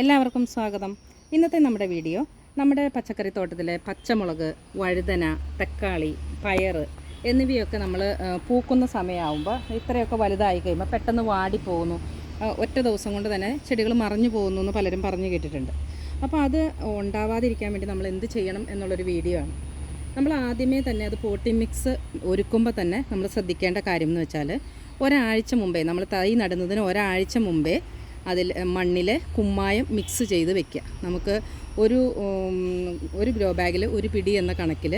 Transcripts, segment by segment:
എല്ലാവർക്കും സ്വാഗതം. ഇന്നത്തെ നമ്മുടെ വീഡിയോ നമ്മുടെ പച്ചക്കറി തോട്ടത്തിലെ പച്ചമുളക് വഴുതന തക്കാളി പയർ എന്നിവയൊക്കെ നമ്മൾ പൂക്കുന്ന സമയമാകുമ്പോൾ ഇത്രയൊക്കെ വലുതായി കഴിയുമ്പോൾ പെട്ടെന്ന് വാടിപ്പോകുന്നു. ഒറ്റ ദിവസം കൊണ്ട് തന്നെ ചെടികൾ മറിഞ്ഞു പോകുന്നു എന്ന് പലരും പറഞ്ഞു കേട്ടിട്ടുണ്ട്. അപ്പോൾ അത് ഉണ്ടാവാതിരിക്കാൻ വേണ്ടി നമ്മൾ എന്ത് ചെയ്യണം എന്നുള്ളൊരു വീഡിയോ ആണ്. നമ്മൾ ആദ്യമേ തന്നെ അത് പോട്ടി മിക്സ് ഒരുക്കുമ്പോൾ തന്നെ നമ്മൾ ശ്രദ്ധിക്കേണ്ട കാര്യം എന്ന് വെച്ചാൽ ഒരാഴ്ച മുമ്പേ നമ്മൾ തൈ നടുന്നതിന് ഒരാഴ്ച മുമ്പേ അതിൽ മണ്ണിൽ കുമ്മായം മിക്സ് ചെയ്ത് വെക്കുക. നമുക്ക് ഒരു ഒരു ഗ്രോ ബാഗിൽ ഒരു പിടി എന്ന കണക്കിൽ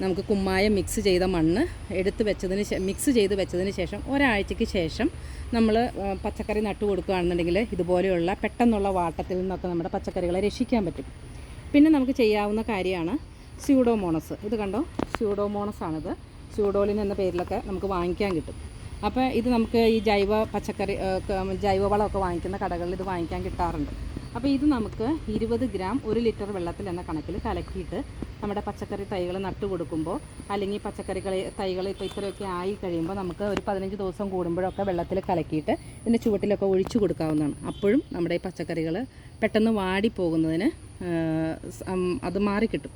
നമുക്ക് കുമ്മായം മിക്സ് ചെയ്ത മണ്ണ് എടുത്ത് വെച്ചതിന് മിക്സ് ചെയ്ത് വെച്ചതിന് ശേഷം ഒരാഴ്ചയ്ക്ക് ശേഷം നമ്മൾ പച്ചക്കറി നട്ടു കൊടുക്കുകയാണെന്നുണ്ടെങ്കിൽ ഇതുപോലെയുള്ള പെട്ടെന്നുള്ള വാട്ടത്തിൽ നിന്നൊക്കെ നമ്മുടെ പച്ചക്കറികളെ രക്ഷിക്കാൻ പറ്റും. പിന്നെ നമുക്ക് ചെയ്യാവുന്ന കാര്യമാണ് സ്യൂഡോമോണസ് ഇത് കണ്ടോ? സ്യൂഡോമോണസ് ആണിത്. സ്യൂഡോലിൻ എന്ന പേരിലൊക്കെ നമുക്ക് വാങ്ങിക്കാൻ കിട്ടും. അപ്പോൾ ഇത് നമുക്ക് ഈ ജൈവ പച്ചക്കറി ജൈവ വളമൊക്കെ വാങ്ങിക്കുന്ന കടകളിൽ ഇത് വാങ്ങിക്കാൻ കിട്ടാറുണ്ട്. അപ്പോൾ ഇത് നമുക്ക് ഇരുപത് ഗ്രാം ഒരു ലിറ്റർ വെള്ളത്തിൽ എന്ന കണക്കിൽ കലക്കിയിട്ട് നമ്മുടെ പച്ചക്കറി തൈകൾ നട്ടു കൊടുക്കുമ്പോൾ അല്ലെങ്കിൽ പച്ചക്കറികൾ തൈകൾ ഇപ്പോൾ ഇത്രയൊക്കെ ആയി കഴിയുമ്പോൾ നമുക്ക് ഒരു പതിനഞ്ച് ദിവസം കൂടുമ്പോഴൊക്കെ വെള്ളത്തിൽ കലക്കിയിട്ട് ഇതിന്റെ ചുവട്ടിലൊക്കെ ഒഴിച്ചു കൊടുക്കാവുന്നതാണ്. അപ്പോഴും നമ്മുടെ ഈ പച്ചക്കറികൾ പെട്ടെന്ന് വാടിപ്പോകുന്നതിന് പോകുന്നതിന് അത് മാറിക്കിട്ടും.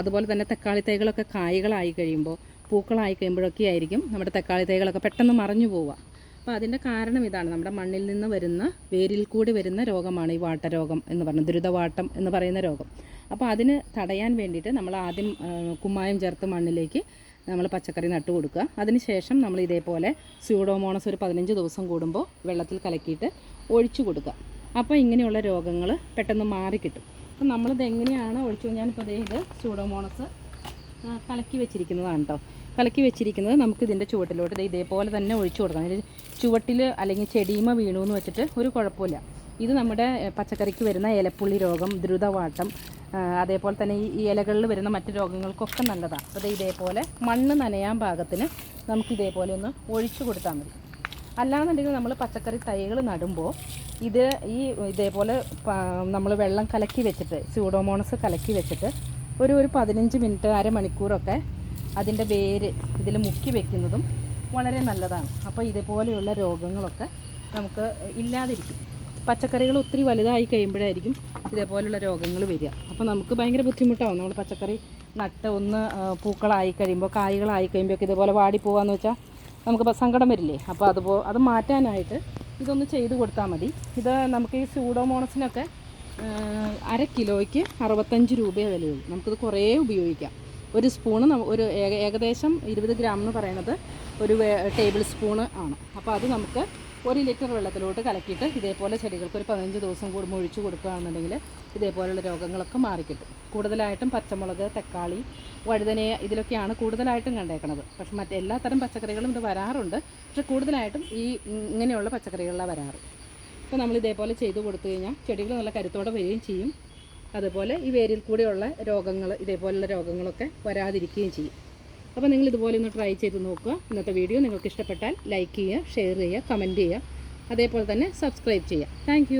അതുപോലെ തന്നെ തക്കാളി തൈകളൊക്കെ കായ്കളായി കഴിയുമ്പോൾ പൂക്കളായി കഴിയുമ്പോഴൊക്കെ ആയിരിക്കും നമ്മുടെ തക്കാളി തൈകളൊക്കെ പെട്ടെന്ന് മറഞ്ഞു പോവുക. അപ്പോൾ അതിന്റെ കാരണം ഇതാണ്. നമ്മുടെ മണ്ണിൽ നിന്ന് വരുന്ന വേരിൽ കൂടി വരുന്ന രോഗമാണ് ഈ വാട്ടരോഗം എന്ന് പറഞ്ഞ ദുരിതവാട്ടം എന്ന് പറയുന്ന രോഗം. അപ്പോൾ അതിന് തടയാൻ വേണ്ടിയിട്ട് നമ്മൾ ആദ്യം കുമ്മായം ചേർത്ത് മണ്ണിലേക്ക് നമ്മൾ പച്ചക്കറി നട്ടു കൊടുക്കുക. അതിനുശേഷം നമ്മൾ ഇതേപോലെ സ്യൂഡോമോണസ് ഒരു പതിനഞ്ച് ദിവസം കൂടുമ്പോൾ വെള്ളത്തിൽ കലക്കിയിട്ട് ഒഴിച്ചു കൊടുക്കുക. അപ്പോൾ ഇങ്ങനെയുള്ള രോഗങ്ങൾ പെട്ടെന്ന് മാറിക്കിട്ടും. അപ്പം നമ്മളിത് എങ്ങനെയാണ് ഒഴിച്ചു ഞാനിപ്പോൾ ഇത് സ്യൂഡോമോണസ് കലക്കി വെച്ചിരിക്കുന്നതാണ് കേട്ടോ കലക്കി വെച്ചിരിക്കുന്നത് നമുക്ക് ഇതിന്റെ ചുവട്ടിലോട്ട് ഇതേപോലെ തന്നെ ഒഴിച്ചു കൊടുക്കണം. ഇത് ചുവട്ടിൽ അല്ലെങ്കിൽ ചെടിയുമ വീണു എന്ന് വെച്ചിട്ട് ഒരു കുഴപ്പമില്ല. ഇത് നമ്മുടെ പച്ചക്കറിക്ക് വരുന്ന ഇലപ്പുള്ളി രോഗം ദ്രുതവാട്ടം അതേപോലെ തന്നെ ഈ ഇലകളിൽ വരുന്ന മറ്റ് രോഗങ്ങൾക്കൊക്കെ നല്ലതാണ് അപ്പോൾ ഇതേപോലെ മണ്ണ് നനയാൻ പാകത്തിന് നമുക്ക് ഇതേപോലെ ഒന്ന് ഒഴിച്ചു കൊടുത്താൽ മതി. അല്ലാന്നുണ്ടെങ്കിൽ നമ്മൾ പച്ചക്കറി തൈകൾ നടുമ്പോൾ ഇത് ഈ ഇതേപോലെ നമ്മൾ വെള്ളം കലക്കി വെച്ചിട്ട് സ്യൂഡോമോണസ് കലക്കി വെച്ചിട്ട് ഒരു ഒരു പതിനഞ്ച് മിനിറ്റ് അരമണിക്കൂറൊക്കെ അതിന്റെ വേര് ഇതിൽ മുക്കി വെക്കുന്നതും വളരെ നല്ലതാണ്. അപ്പോൾ ഇതേപോലെയുള്ള രോഗങ്ങളൊക്കെ നമുക്ക് ഇല്ലാതിരിക്കും. പച്ചക്കറികൾ ഒത്തിരി വലുതായി കഴിയുമ്പോഴായിരിക്കും ഇതേപോലെയുള്ള രോഗങ്ങൾ വരിക. അപ്പോൾ നമുക്ക് ഭയങ്കര ബുദ്ധിമുട്ടാവും. നമ്മൾ പച്ചക്കറി നട്ട് ഒന്ന് പൂക്കളായി കഴിയുമ്പോൾ കായ്കളായി കഴിയുമ്പോഴൊക്കെ ഇതുപോലെ വാടി പോകാന്ന് വെച്ചാൽ നമുക്ക് സങ്കടം വരില്ലേ? അപ്പോൾ അതുപോ അത് മാറ്റാനായിട്ട് ഇതൊന്ന് ചെയ്ത് കൊടുത്താൽ മതി. ഇത് നമുക്ക് ഈ സ്യൂഡോമോണസിനൊക്കെ അര കിലോയ്ക്ക് അറുപത്തഞ്ച് രൂപയെ വിലയുള്ളൂ. നമുക്കിത് കുറേ ഉപയോഗിക്കാം. ഒരു സ്പൂണ് ഒരു ഏകദേശം ഇരുപത് ഗ്രാം എന്ന് പറയുന്നത് ഒരു ടേബിൾ സ്പൂണ് ആണ്. അപ്പോൾ അത് നമുക്ക് ഒരു ലിറ്റർ വെള്ളത്തിലോട്ട് കലക്കിയിട്ട് ഇതേപോലെ ചെടികൾക്ക് ഒരു പതിനഞ്ച് ദിവസം കൂടുമ്പോൾ ഒഴിച്ചു കൊടുക്കുകയാണെന്നുണ്ടെങ്കിൽ ഇതേപോലെയുള്ള രോഗങ്ങളൊക്കെ മാറിക്കിട്ടും. കൂടുതലായിട്ടും പച്ചമുളക് തക്കാളി വഴുതന ഇതിലൊക്കെയാണ് കൂടുതലായിട്ടും കണ്ടേക്കുന്നത് പക്ഷെ മറ്റെല്ലാ തരം പച്ചക്കറികളും ഇത് വരാറുണ്ട്. പക്ഷെ കൂടുതലായിട്ടും ഈ ഇങ്ങനെയുള്ള പച്ചക്കറികളിലാണ് വരാറ്. അപ്പോൾ നമ്മൾ ഇതേപോലെ ചെയ്ത് കൊടുത്തു കഴിഞ്ഞാൽ ചെടികൾ നല്ല കരുത്തോടെ വരികയും ചെയ്യും. അതുപോലെ ഈ വേരിൽ കൂടെയുള്ള രോഗങ്ങൾ ഇതേപോലുള്ള രോഗങ്ങളൊക്കെ വരാതിരിക്കുകയും ചെയ്യും. അപ്പോൾ നിങ്ങൾ ഇതുപോലെ ഒന്ന് ട്രൈ ചെയ്ത് നോക്കുക. ഇന്നത്തെ വീഡിയോ നിങ്ങൾക്ക് ഇഷ്ടപ്പെട്ടാൽ ലൈക്ക് ചെയ്യുക ഷെയർ ചെയ്യുക കമന്റ് ചെയ്യുക. അതേപോലെ തന്നെ സബ്സ്ക്രൈബ് ചെയ്യുക. താങ്ക്